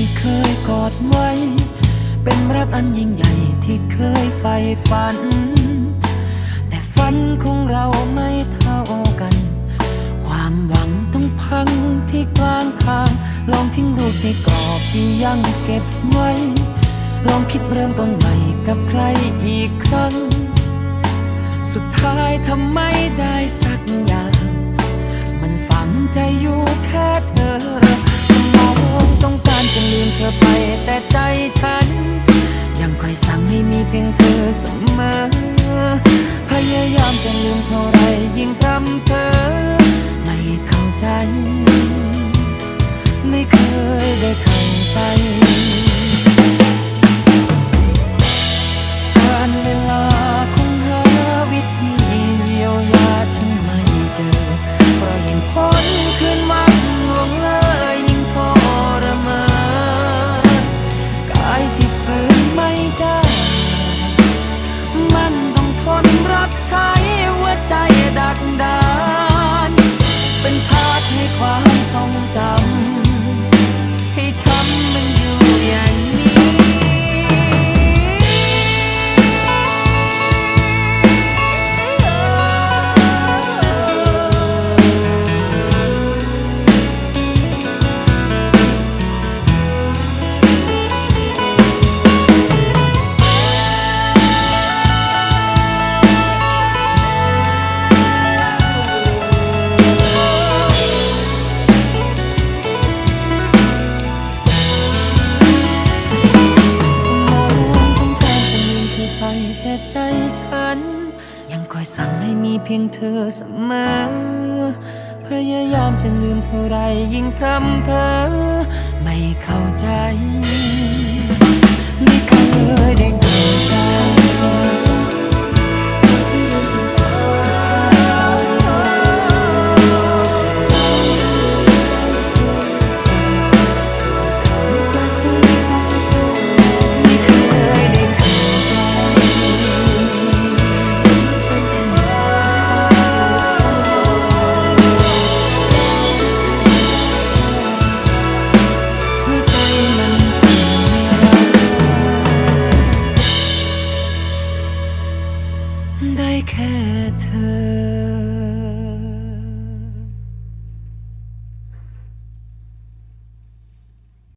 ที่เคยกอดไว้ เป็นรักอันยิ่งใหญ่ที่เคยใฝ่ฝัน แต่ฝันของเราไม่เท่ากัน ความหวังต้องพังที่กลางทาง ลองทิ้งรูปในกรอบที่ยังเก็บไว้ ลองคิดเริ่มต้นใหม่กับใครอีกครั้ง สุดท้ายทำไม่ได้สักอย่าง มันฝังใจอยู่แค่เธอ ข้าใจการเวลาคงหาวิธีเยียวยาฉันไม่เจอเพราะยิ่งพ้นคืนวันล่วงเลยยิ่งทรมานกายที่ฝืนไม่ได้ มันต้องทนรับใช้ อยสั่งให้มีเพียงเธอเสมอ พยายามจะลืมเท่าไรยิ่งพร่ำเพอ better.